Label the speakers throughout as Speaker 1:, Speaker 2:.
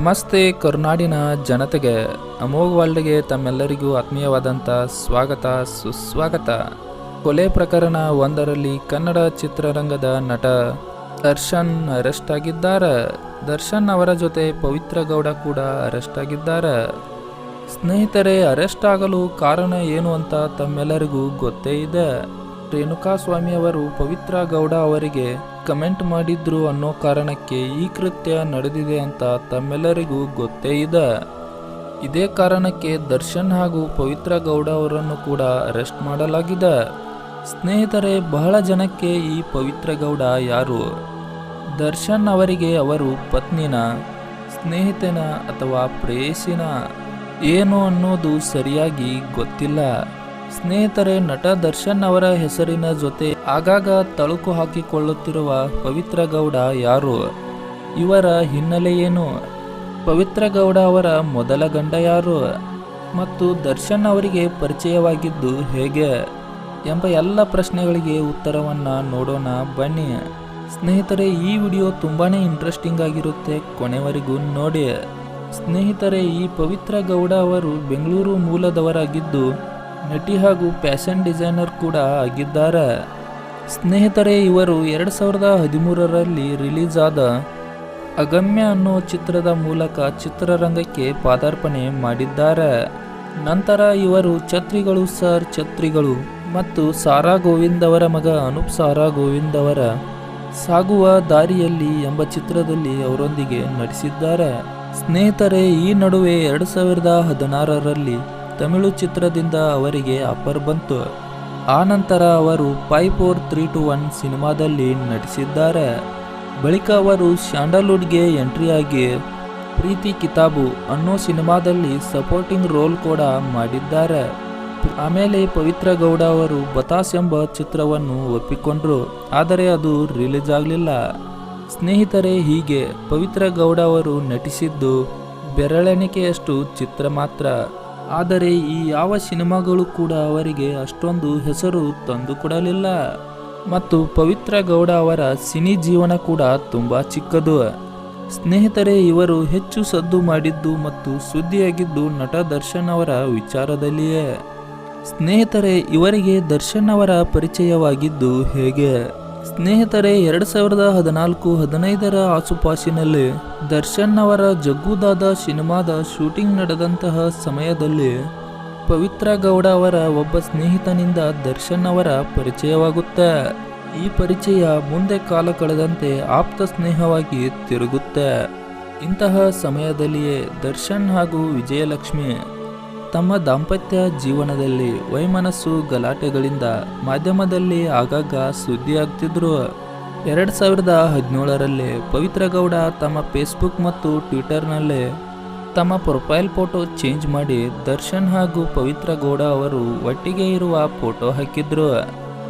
Speaker 1: ನಮಸ್ತೆ ಕರುನಾಡಿನ ಜನತೆಗೆ ಅಮೋಘ ವರ್ಲ್ಡ್ಗೆ ತಮ್ಮೆಲ್ಲರಿಗೂ ಆತ್ಮೀಯವಾದಂಥ ಸ್ವಾಗತ, ಸುಸ್ವಾಗತ. ಕೊಲೆ ಪ್ರಕರಣ ಒಂದರಲ್ಲಿ ಕನ್ನಡ ಚಿತ್ರರಂಗದ ನಟ ದರ್ಶನ್ ಅರೆಸ್ಟ್ ಆಗಿದ್ದಾರೆ. ದರ್ಶನ್ ಅವರ ಜೊತೆ ಪವಿತ್ರ ಗೌಡ ಕೂಡ ಅರೆಸ್ಟ್ ಆಗಿದ್ದಾರೆ. ಸ್ನೇಹಿತರೆ, ಅರೆಸ್ಟ್ ಆಗಲು ಕಾರಣ ಏನು ಅಂತ ತಮ್ಮೆಲ್ಲರಿಗೂ ಗೊತ್ತೇ ಇದೆ. ರೇಣುಕಾ ಸ್ವಾಮಿ ಅವರು ಪವಿತ್ರ ಗೌಡ ಅವರಿಗೆ ಕಮೆಂಟ್ ಮಾಡಿದ್ರು ಅನ್ನೋ ಕಾರಣಕ್ಕೆ ಈ ಕೃತ್ಯ ನಡೆದಿದೆ ಅಂತ ತಮ್ಮೆಲ್ಲರಿಗೂ ಗೊತ್ತೇ ಇದೆ. ಇದೇ ಕಾರಣಕ್ಕೆ ದರ್ಶನ್ ಹಾಗೂ ಪವಿತ್ರ ಗೌಡ ಅವರನ್ನು ಕೂಡ ಅರೆಸ್ಟ್ ಮಾಡಲಾಗಿದೆ. ಸ್ನೇಹಿತರೆ, ಬಹಳ ಜನಕ್ಕೆ ಈ ಪವಿತ್ರ ಗೌಡ ಯಾರು? ದರ್ಶನ್ ಅವರಿಗೆ ಅವರು ಪತ್ನಿನ, ಸ್ನೇಹಿತನ ಅಥವಾ ಪ್ರೇಯಸಿನ? ಏನು ಅನ್ನೋದು ಸರಿಯಾಗಿ ಗೊತ್ತಿಲ್ಲ. ಸ್ನೇಹಿತರೆ, ನಟ ದರ್ಶನ್ ಅವರ ಹೆಸರಿನ ಜೊತೆ ಆಗಾಗ ತಳುಕು ಹಾಕಿಕೊಳ್ಳುತ್ತಿರುವ ಪವಿತ್ರ ಗೌಡ ಯಾರು? ಇವರ ಹಿನ್ನೆಲೆ ಏನು? ಪವಿತ್ರ ಗೌಡ ಅವರ ಮೊದಲ ಗಂಡ ಯಾರು? ಮತ್ತು ದರ್ಶನ್ ಅವರಿಗೆ ಪರಿಚಯವಾಗಿದ್ದು ಹೇಗೆ? ಎಂಬ ಎಲ್ಲ ಪ್ರಶ್ನೆಗಳಿಗೆ ಉತ್ತರವನ್ನು ನೋಡೋಣ, ಬನ್ನಿ. ಸ್ನೇಹಿತರೆ, ಈ ವಿಡಿಯೋ ತುಂಬಾ ಇಂಟ್ರೆಸ್ಟಿಂಗ್ ಆಗಿರುತ್ತೆ ಕೊನೆವರೆಗೂ ನೋಡಿ. ಸ್ನೇಹಿತರೆ, ಈ ಪವಿತ್ರ ಗೌಡ ಅವರು ಬೆಂಗಳೂರು ಮೂಲದವರಾಗಿದ್ದು ನಟಿ ಹಾಗೂ ಫ್ಯಾಷನ್ ಡಿಸೈನರ್ ಕೂಡ ಆಗಿದ್ದಾರೆ. ಸ್ನೇಹಿತರೆ, ಇವರು ಎರಡು ಸಾವಿರದ ಹದಿಮೂರರಲ್ಲಿ ರಿಲೀಸ್ ಆದ ಅಗಮ್ಯ ಅನ್ನೋ ಚಿತ್ರದ ಮೂಲಕ ಚಿತ್ರರಂಗಕ್ಕೆ ಪಾದಾರ್ಪಣೆ ಮಾಡಿದ್ದಾರೆ. ನಂತರ ಇವರು ಛತ್ರಿಗಳು ಸರ್ ಛತ್ರಿಗಳು ಮತ್ತು ಸಾರಾ ಗೋವಿಂದ್ ಅವರ ಮಗ ಅನೂಪ್ ಸಾರಾ ಗೋವಿಂದ್ ಅವರ ಸಾಗುವ ದಾರಿಯಲ್ಲಿ ಎಂಬ ಚಿತ್ರದಲ್ಲಿ ಅವರೊಂದಿಗೆ ನಟಿಸಿದ್ದಾರೆ. ಸ್ನೇಹಿತರೆ, ಈ ನಡುವೆ ಎರಡು ಸಾವಿರದ ಹದಿನಾರರಲ್ಲಿ ತಮಿಳು ಚಿತ್ರದಿಂದ ಅವರಿಗೆ ಆಫರ್ ಬಂತು. ಆನಂತರ ನಂತರ ಅವರು five four three two one ಸಿನಿಮಾದಲ್ಲಿ ನಟಿಸಿದ್ದಾರೆ. ಬಳಿಕ ಅವರು ಸ್ಯಾಂಡಲ್ವುಡ್ಗೆ ಎಂಟ್ರಿಯಾಗಿ ಪ್ರೀತಿ ಕಿತಾಬು ಅನ್ನೋ ಸಿನಿಮಾದಲ್ಲಿ ಸಪೋರ್ಟಿಂಗ್ ರೋಲ್ ಕೂಡ ಮಾಡಿದ್ದಾರೆ. ಆಮೇಲೆ ಪವಿತ್ರ ಗೌಡ ಅವರು ಬತಾಸ್ ಎಂಬ ಚಿತ್ರವನ್ನು ಒಪ್ಪಿಕೊಂಡ್ರು. ಆದರೆ ಅದು ರಿಲೀಸ್ ಆಗಲಿಲ್ಲ. ಸ್ನೇಹಿತರೆ, ಹೀಗೆ ಪವಿತ್ರ ಗೌಡ ಅವರು ನಟಿಸಿದ್ದು ಬೆರಳೆಣಿಕೆಯಷ್ಟು ಚಿತ್ರ ಮಾತ್ರ. ಆದರೆ ಈ ಯಾವ ಸಿನಿಮಾಗಳು ಕೂಡ ಅವರಿಗೆ ಅಷ್ಟೊಂದು ಹೆಸರು ತಂದುಕೊಡಲಿಲ್ಲ ಮತ್ತು ಪವಿತ್ರ ಗೌಡ ಅವರ ಸಿನಿ ಜೀವನ ಕೂಡ ತುಂಬ ಚಿಕ್ಕದು. ಸ್ನೇಹಿತರೆ, ಇವರು ಹೆಚ್ಚು ಸದ್ದು ಮಾಡಿದ್ದು ಮತ್ತು ಸುದ್ದಿಯಾಗಿದ್ದು ನಟ ದರ್ಶನ್ ಅವರ ವಿಚಾರದಲ್ಲಿಯೇ. ಸ್ನೇಹಿತರೆ, ಇವರಿಗೆ ದರ್ಶನ್ ಅವರ ಪರಿಚಯವಾಗಿದ್ದು ಹೇಗೆ? ಸ್ನೇಹಿತರೆ, ಎರಡು ಸಾವಿರದ ಹದಿನಾಲ್ಕು ಹದಿನೈದರ ಆಸುಪಾಸಿನಲ್ಲಿ ದರ್ಶನ್ ಅವರ ಜಗ್ಗುದಾದ ಸಿನಿಮಾದ ಶೂಟಿಂಗ್ ನಡೆದಂತಹ ಸಮಯದಲ್ಲಿ ಪವಿತ್ರ ಗೌಡ ಅವರ ಒಬ್ಬ ಸ್ನೇಹಿತನಿಂದ ದರ್ಶನ್ ಅವರ ಪರಿಚಯವಾಗುತ್ತೆ. ಈ ಪರಿಚಯ ಮುಂದೆ ಕಾಲ ಕಳೆದಂತೆ ಆಪ್ತ ಸ್ನೇಹವಾಗಿ ತಿರುಗುತ್ತೆ. ಇಂತಹ ಸಮಯದಲ್ಲಿಯೇ ದರ್ಶನ್ ಹಾಗೂ ವಿಜಯಲಕ್ಷ್ಮಿ ತಮ್ಮ ದಾಂಪತ್ಯ ಜೀವನದಲ್ಲಿ ವೈಮನಸ್ಸು ಗಲಾಟೆಗಳಿಂದ ಮಾಧ್ಯಮದಲ್ಲಿ ಆಗಾಗ ಸುದ್ದಿಯಾಗ್ತಿದ್ರು. ಎರಡು ಸಾವಿರದ ಹದಿನೇಳರಲ್ಲಿ ಪವಿತ್ರ ಗೌಡ ತಮ್ಮ ಫೇಸ್ಬುಕ್ ಮತ್ತು ಟ್ವಿಟರ್ನಲ್ಲಿ ತಮ್ಮ ಪ್ರೊಫೈಲ್ ಫೋಟೋ ಚೇಂಜ್ ಮಾಡಿ ದರ್ಶನ್ ಹಾಗೂ ಪವಿತ್ರ ಗೌಡ ಅವರು ಒಟ್ಟಿಗೆ ಇರುವ ಫೋಟೋ ಹಾಕಿದ್ರು.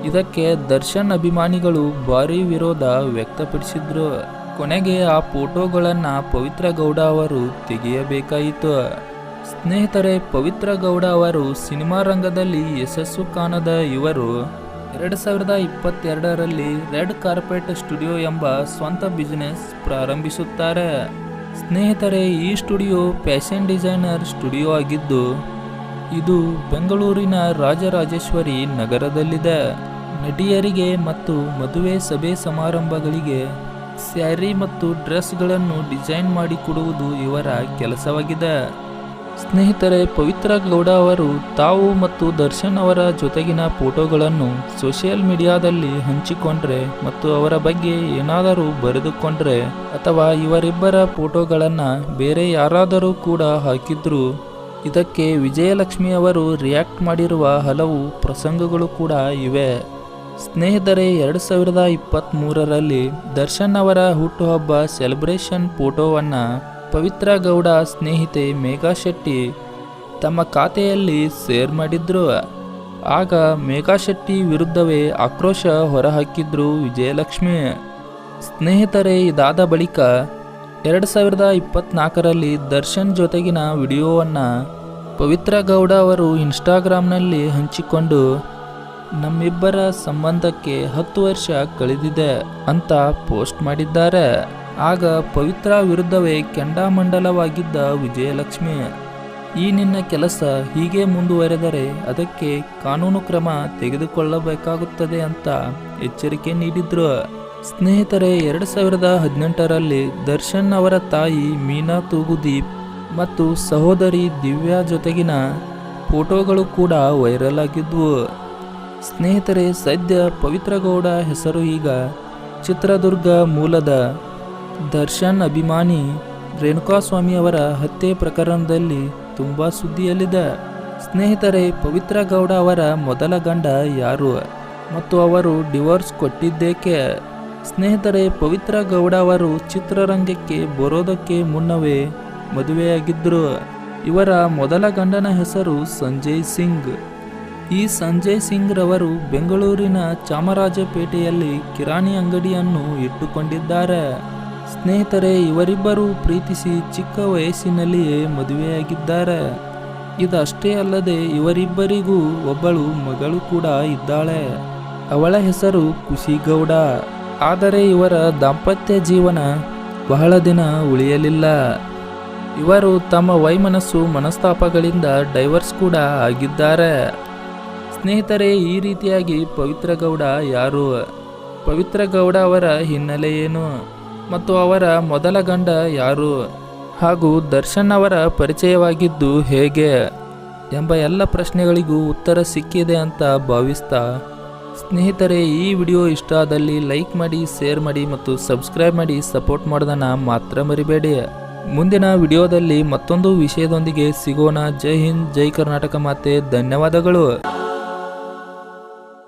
Speaker 1: ಇದಕ್ಕೆ ದರ್ಶನ್ ಅಭಿಮಾನಿಗಳು ಭಾರೀ ವಿರೋಧ ವ್ಯಕ್ತಪಡಿಸಿದ್ರು. ಕೊನೆಗೆ ಆ ಫೋಟೋಗಳನ್ನು ಪವಿತ್ರ ಗೌಡ ಅವರು ತೆಗೆಯಬೇಕಾಯಿತು. ಸ್ನೇಹಿತರೆ, ಪವಿತ್ರ ಗೌಡ ಅವರು ಸಿನಿಮಾ ರಂಗದಲ್ಲಿ ಯಶಸ್ಸು ಕಾಣದ ಇವರು ಎರಡು ಸಾವಿರದ ಇಪ್ಪತ್ತೆರಡರಲ್ಲಿ ರೆಡ್ ಕಾರ್ಪೆಟ್ ಸ್ಟುಡಿಯೋ ಎಂಬ ಸ್ವಂತ ಬಿಸಿನೆಸ್ ಪ್ರಾರಂಭಿಸುತ್ತಾರೆ. ಸ್ನೇಹಿತರೆ, ಈ ಸ್ಟುಡಿಯೋ ಫ್ಯಾಷನ್ ಡಿಸೈನರ್ ಸ್ಟುಡಿಯೋ ಆಗಿದ್ದು, ಇದು ಬೆಂಗಳೂರಿನ ರಾಜರಾಜೇಶ್ವರಿ ನಗರದಲ್ಲಿದೆ. ನಟಿಯರಿಗೆ ಮತ್ತು ಮದುವೆ ಸಭೆ ಸಮಾರಂಭಗಳಿಗೆ ಸ್ಯಾರಿ ಮತ್ತು ಡ್ರೆಸ್ಗಳನ್ನು ಡಿಸೈನ್ ಮಾಡಿಕೊಡುವುದು ಇವರ ಕೆಲಸವಾಗಿದೆ. ಸ್ನೇಹಿತರೆ, ಪವಿತ್ರ ಗೌಡ ಅವರು ತಾವು ಮತ್ತು ದರ್ಶನ್ ಅವರ ಜೊತೆಗಿನ ಫೋಟೋಗಳನ್ನು ಸೋಷಿಯಲ್ ಮೀಡಿಯಾದಲ್ಲಿ ಹಂಚಿಕೊಂಡ್ರೆ ಮತ್ತು ಅವರ ಬಗ್ಗೆ ಏನಾದರೂ ಬರೆದುಕೊಂಡ್ರೆ ಅಥವಾ ಇವರಿಬ್ಬರ ಫೋಟೋಗಳನ್ನು ಬೇರೆ ಯಾರಾದರೂ ಕೂಡ ಹಾಕಿದ್ರು, ಇದಕ್ಕೆ ವಿಜಯಲಕ್ಷ್ಮಿ ಅವರು ರಿಯಾಕ್ಟ್ ಮಾಡಿರುವ ಹಲವು ಪ್ರಸಂಗಗಳು ಕೂಡ ಇವೆ. ಸ್ನೇಹಿತರೆ, ಎರಡು ಸಾವಿರದ ಇಪ್ಪತ್ತ್ಮೂರರಲ್ಲಿ ದರ್ಶನ್ ಅವರ ಹುಟ್ಟುಹಬ್ಬ ಸೆಲೆಬ್ರೇಷನ್ ಫೋಟೋವನ್ನು ಪವಿತ್ರ ಗೌಡ ಸ್ನೇಹಿತೆ ಮೇಘಾ ಶೆಟ್ಟಿ ತಮ್ಮ ಖಾತೆಯಲ್ಲಿ ಸೇರ್ ಮಾಡಿದ್ರು. ಆಗ ಮೇಘಾ ಶೆಟ್ಟಿ ವಿರುದ್ಧವೇ ಆಕ್ರೋಶ ಹೊರಹಾಕಿದ್ರು ವಿಜಯಲಕ್ಷ್ಮಿ. ಸ್ನೇಹಿತರೇ, ಇದಾದ ಬಳಿಕ ಎರಡು ಸಾವಿರದ ಇಪ್ಪತ್ನಾಲ್ಕರಲ್ಲಿ ದರ್ಶನ್ ಜೊತೆಗಿನ ವಿಡಿಯೋವನ್ನು ಪವಿತ್ರ ಗೌಡ ಅವರು ಇನ್ಸ್ಟಾಗ್ರಾಮ್ನಲ್ಲಿ ಹಂಚಿಕೊಂಡು, ನಮ್ಮಿಬ್ಬರ ಸಂಬಂಧಕ್ಕೆ ಹತ್ತು ವರ್ಷ ಕಳೆದಿದೆ ಅಂತ ಪೋಸ್ಟ್ ಮಾಡಿದ್ದಾರೆ. ಆಗ ಪವಿತ್ರ ವಿರುದ್ಧವೇ ಕೆಂಡಾಮಂಡಲವಾಗಿದ್ದ ವಿಜಯಲಕ್ಷ್ಮಿ, ಈ ನಿನ್ನ ಕೆಲಸ ಹೀಗೆ ಮುಂದುವರೆದರೆ ಅದಕ್ಕೆ ಕಾನೂನು ಕ್ರಮ ತೆಗೆದುಕೊಳ್ಳಬೇಕಾಗುತ್ತದೆ ಅಂತ ಎಚ್ಚರಿಕೆ ನೀಡಿದ್ರು. ಸ್ನೇಹಿತರೆ, ಎರಡು ಸಾವಿರದ ಹದಿನೆಂಟರಲ್ಲಿ ದರ್ಶನ್ ಅವರ ತಾಯಿ ಮೀನಾ ತೂಗುದೀಪ್ ಮತ್ತು ಸಹೋದರಿ ದಿವ್ಯಾ ಜೊತೆಗಿನ ಫೋಟೋಗಳು ಕೂಡ ವೈರಲ್ ಆಗಿದ್ವು. ಸ್ನೇಹಿತರೆ, ಸದ್ಯ ಪವಿತ್ರಗೌಡ ಹೆಸರು ಈಗ ಚಿತ್ರದುರ್ಗ ಮೂಲದ ದರ್ಶನ್ ಅಭಿಮಾನಿ ರೇಣುಕಾಸ್ವಾಮಿ ಅವರ ಹತ್ಯೆ ಪ್ರಕರಣದಲ್ಲಿ ತುಂಬ ಸುದ್ದಿಯಲ್ಲಿದೆ. ಸ್ನೇಹಿತರೆ, ಪವಿತ್ರ ಗೌಡ ಅವರ ಮೊದಲ ಗಂಡ ಯಾರು ಮತ್ತು ಅವರು ಡಿವೋರ್ಸ್ ಕೊಟ್ಟಿದ್ದೇಕೆ? ಸ್ನೇಹಿತರೆ, ಪವಿತ್ರ ಗೌಡ ಅವರು ಚಿತ್ರರಂಗಕ್ಕೆ ಬರೋದಕ್ಕೆ ಮುನ್ನವೇ ಮದುವೆಯಾಗಿದ್ದರು ಇವರ ಮೊದಲ ಗಂಡನ ಹೆಸರು ಸಂಜಯ್ ಸಿಂಗ್. ಈ ಸಂಜಯ್ ಸಿಂಗ್ ರವರು ಬೆಂಗಳೂರಿನ ಚಾಮರಾಜಪೇಟೆಯಲ್ಲಿ ಕಿರಾಣಿ ಅಂಗಡಿಯನ್ನು ಇಟ್ಟುಕೊಂಡಿದ್ದಾರೆ. ಸ್ನೇಹಿತರೆ, ಇವರಿಬ್ಬರು ಪ್ರೀತಿಸಿ ಚಿಕ್ಕ ವಯಸ್ಸಿನಲ್ಲಿಯೇ ಮದುವೆಯಾಗಿದ್ದಾರೆ. ಇದಷ್ಟೇ ಅಲ್ಲದೆ ಇವರಿಬ್ಬರಿಗೂ ಒಬ್ಬಳು ಮಗಳು ಕೂಡ ಇದ್ದಾಳೆ. ಅವಳ ಹೆಸರು ಖುಷಿಗೌಡ ಆದರೆ ಇವರ ದಾಂಪತ್ಯ ಜೀವನ ಬಹಳ ದಿನ ಉಳಿಯಲಿಲ್ಲ. ಇವರು ತಮ್ಮ ವೈಮನಸ್ಸು ಮನಸ್ತಾಪಗಳಿಂದ ಡೈವರ್ಸ್ ಕೂಡ ಆಗಿದ್ದಾರೆ. ಸ್ನೇಹಿತರೆ, ಈ ರೀತಿಯಾಗಿ ಪವಿತ್ರ ಗೌಡ ಯಾರು? ಪವಿತ್ರ ಗೌಡ ಅವರ ಹಿನ್ನೆಲೆ ಏನು? ಮತ್ತು ಅವರ ಮೊದಲ ಗಂಡ ಯಾರು? ಹಾಗೂ ದರ್ಶನ್ ಅವರ ಪರಿಚಯವಾಗಿದ್ದು ಹೇಗೆ? ಎಂಬ ಎಲ್ಲ ಪ್ರಶ್ನೆಗಳಿಗೂ ಉತ್ತರ ಸಿಕ್ಕಿದೆ ಅಂತ ಭಾವಿಸ್ತಾ, ಸ್ನೇಹಿತರೆ, ಈ ವಿಡಿಯೋ ಇಷ್ಟ ಆದಲ್ಲಿ ಲೈಕ್ ಮಾಡಿ, ಶೇರ್ ಮಾಡಿ ಮತ್ತು ಸಬ್ಸ್ಕ್ರೈಬ್ ಮಾಡಿ ಸಪೋರ್ಟ್ ಮಾಡೋದನ್ನು ಮಾತ್ರ ಮರಿಬೇಡಿ. ಮುಂದಿನ ವಿಡಿಯೋದಲ್ಲಿ ಮತ್ತೊಂದು ವಿಷಯದೊಂದಿಗೆ ಸಿಗೋಣ. ಜೈ ಹಿಂದ್, ಜೈ ಕರ್ನಾಟಕ ಮಾತೆ. ಧನ್ಯವಾದಗಳು.